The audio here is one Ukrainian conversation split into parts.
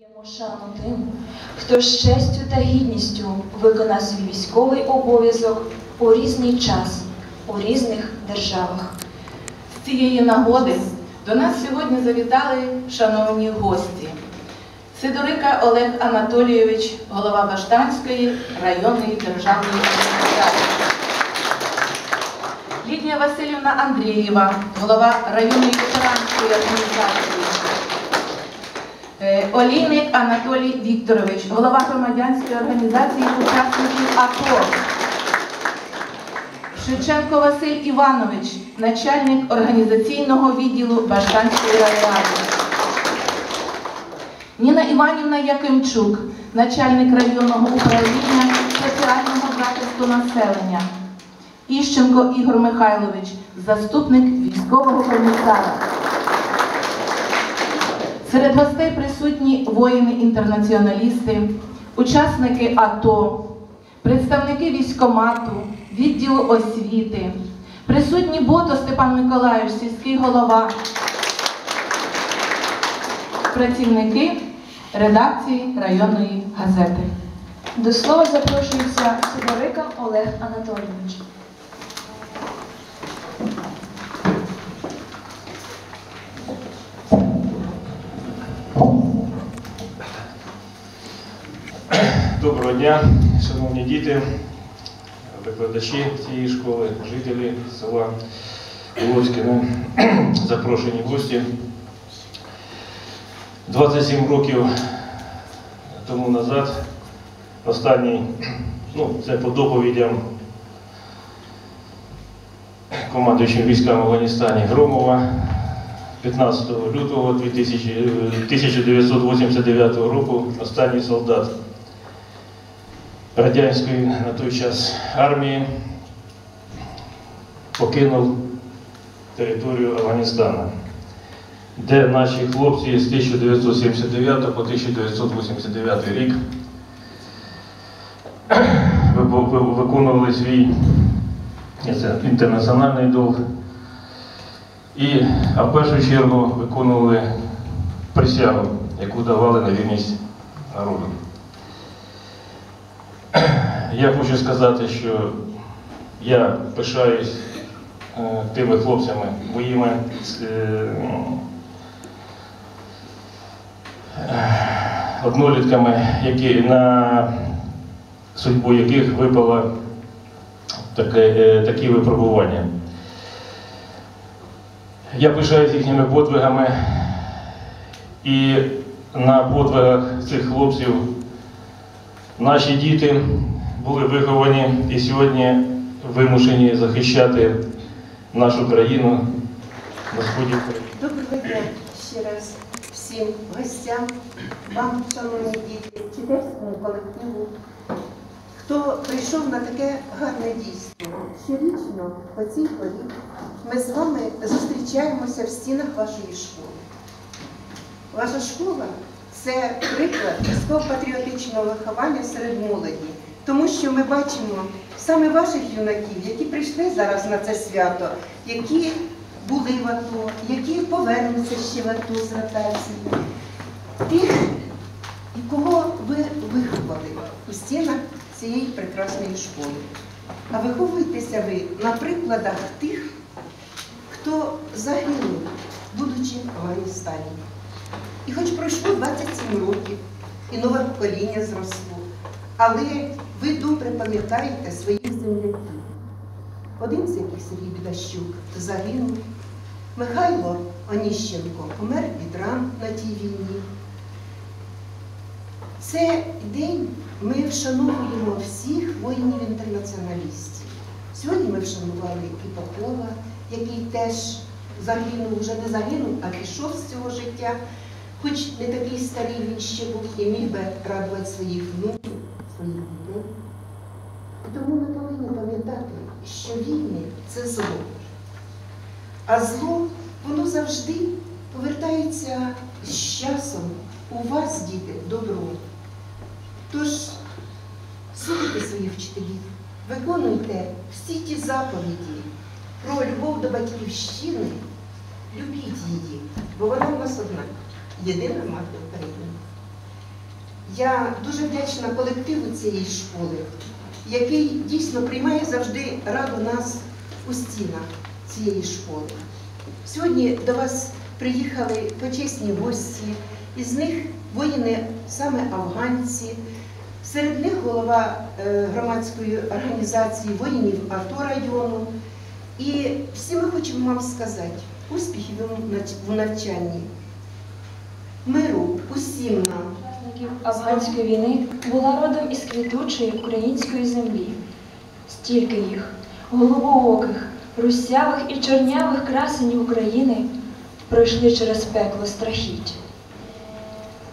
Даємо шану тим, хто з честю та гідністю виконав свій військовий обов'язок у різний час, у різних державах. З цієї нагоди до нас сьогодні завітали шановні гості. Сидорика Олег Анатолійович, голова Баштанської районної державної адміністрації. Лідія Васильівна Андрієва, голова районної ветеранської організації. Е, Олійник Анатолій Вікторович, голова громадянської організації учасників АТО. Шевченко Василь Іванович, начальник організаційного відділу Баштанської райради. Ніна Іванівна Якимчук, начальник районного управління соціального захисту населення. Іщенко Ігор Михайлович, заступник військового комісара. Серед гостей присутні воїни-інтернаціоналісти, учасники АТО, представники військомату, відділу освіти, присутні Бото Степан Миколаївич, сільський голова, працівники редакції районної газети. До слова запрошується Сидорика Олег Анатолійович. Доброго дня, шановні діти, викладачі цієї школи, жителі села Волоськіне, запрошені гості. 27 років тому назад, останній, ну, це по доповідям командуючим військами в Афганістані Громова, 15 лютого 2000 е, 1989 року останній солдат радянської на той час армії покинув територію Афганістану, де наші хлопці з 1979 по 1989 рік ви- ви- виконували свій інтернаціональний долг і, а в першу чергу, виконували присягу, яку давали на вірність народу. Я хочу сказати, що я пишаюсь е, тими хлопцями, моїми е, е, однолітками, які, на судьбу яких випало таке, такі випробування. Я пишаюсь їхніми подвигами і на подвигах цих хлопців Наші діти були виховані і сьогодні вимушені захищати нашу країну на сході України. Доброго дня ще раз всім гостям, вам, шановні діти, вчительському колективу, хто прийшов на таке гарне дійство. Щорічно по цій порі ми з вами зустрічаємося в стінах вашої школи. Ваша школа це приклад військово-патріотичного виховання серед молоді, тому що ми бачимо саме ваших юнаків, які прийшли зараз на це свято, які були в АТО, які повернуться ще в АТО з ротації. Тих, кого ви виховали у стінах цієї прекрасної школи. А виховуєтеся ви на прикладах тих, хто загинув, будучи в Афганістані. І хоч пройшло 27 років, і нове покоління зросло, але ви добре пам'ятаєте своїх земляків. Один з яких Сергій Бідащук загинув, Михайло Оніщенко помер від ран на тій війні. Цей день ми вшановуємо всіх воїнів-інтернаціоналістів. Сьогодні ми вшанували і Попова, який теж загинув, вже не загинув, а пішов з цього життя. Хоч не такий старий він ще був і міг би радувати своїх внуків, своїх дітей. Тому ми повинні пам'ятати, що війни це зло. А зло, воно завжди повертається з часом у вас, діти, добро. Тож слухайте своїх вчителів, виконуйте всі ті заповіді про любов до батьківщини, любіть її, бо вона в нас одна, єдина мати України. Я дуже вдячна колективу цієї школи, який дійсно приймає завжди раду нас у стінах цієї школи. Сьогодні до вас приїхали почесні гості, із них воїни саме афганці. Серед них голова е, громадської організації воїнів АТО району. І всі ми хочемо вам сказати успіхів в навчанні, миру усім нам. Учасників афганської війни була родом із квітучої української землі. Стільки їх, голубооких, русявих і чорнявих красенів України пройшли через пекло страхіть.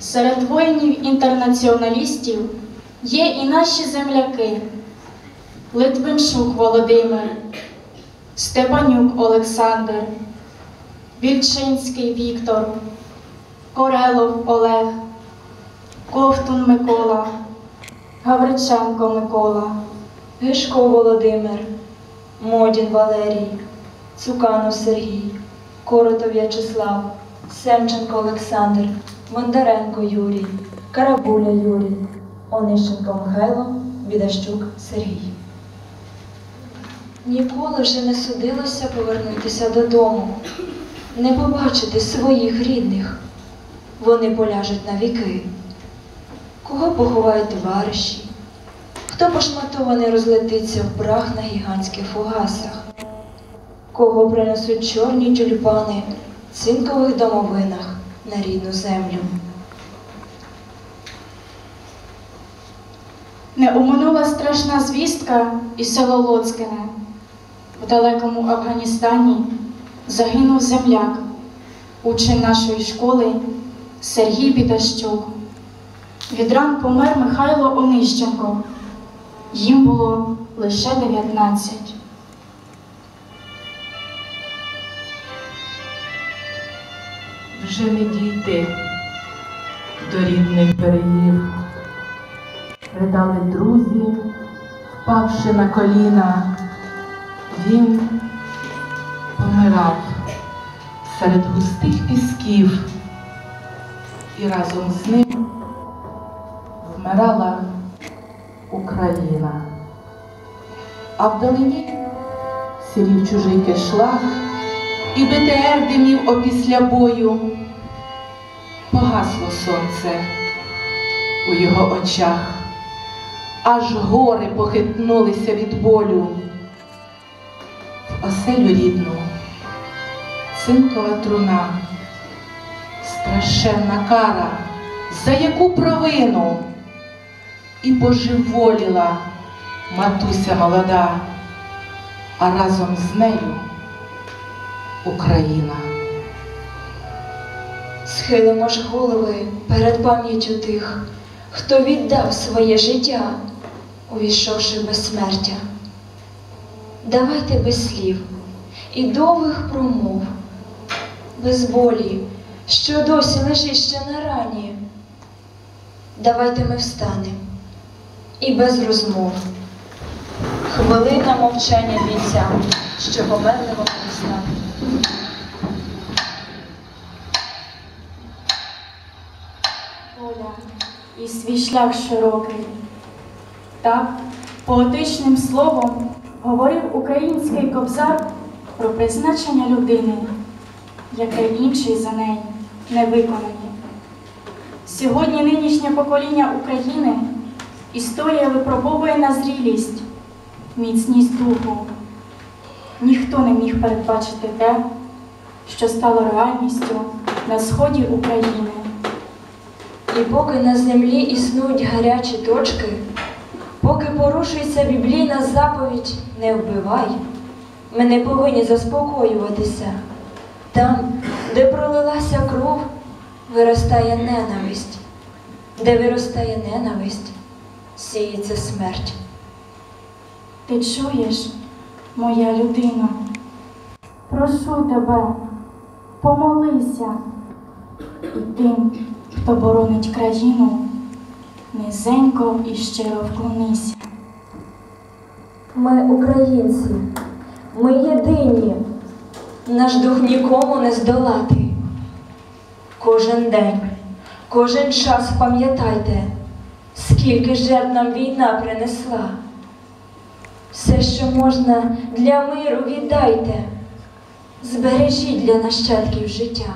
Серед воїнів-інтернаціоналістів є і наші земляки Литвинчук Володимир, Степанюк Олександр, Вільчинський Віктор, Корелов Олег, Ковтун Микола, Гавриченко Микола, Гишко Володимир, Модін Валерій, Цуканов Сергій, Коротов В'ячеслав, Семченко Олександр, Бондаренко Юрій, Карабуля Юрій, Онищенко Михайло, Бідащук Сергій. Ніколи вже не судилося повернутися додому, не побачити своїх рідних. Вони поляжуть на віки. Кого поховають товариші, Хто пошматований розлетиться в прах на гігантських фугасах? Кого принесуть чорні тюльпани в цинкових домовинах на рідну землю? Не оминула страшна звістка і село Лоцкине. В далекому Афганістані загинув земляк, учень нашої школи Сергій Бідащук. Від ран помер Михайло Онищенко. Їм було лише 19. Вже не дійти до рідних берегів. Ридали друзі, впавши на коліна, він помирав серед густих пісків, і разом з ним вмирала Україна. А вдалині сірів чужий кишлак, і БТР димів опісля бою. Погасло сонце у його очах, аж гори похитнулися від болю. В оселю рідну цинкова труна, страшенна кара, за яку провину і божеволіла матуся молода, а разом з нею Україна. Схилимо ж голови перед пам'яттю тих, хто віддав своє життя, увійшовши в безсмертя. Давайте без слів і довгих промов, без болі, що досі лежить ще на рані. Давайте ми встанемо і без розмов. Хвилина мовчання бійцям, що померли в Афганістані. Воля і свій шлях широкий. Так, поетичним словом говорив український кобзар про призначення людини, яке інші за неї не виконані. Сьогодні нинішнє покоління України історія випробовує на зрілість, міцність духу. Ніхто не міг передбачити те, що стало реальністю на сході України. І поки на землі існують гарячі точки, поки порушується біблійна заповідь не вбивай, ми не повинні заспокоюватися. Там, де пролилася кров, виростає ненависть. Де виростає ненависть, сіється смерть. Ти чуєш, моя людина? Прошу тебе, помолися. І тим, хто боронить країну, низенько і щиро вклонися. Ми українці, ми єдині, наш дух нікому не здолати. Кожен день, кожен час пам'ятайте, скільки жертв нам війна принесла. Все, що можна для миру віддайте, збережіть для нащадків життя.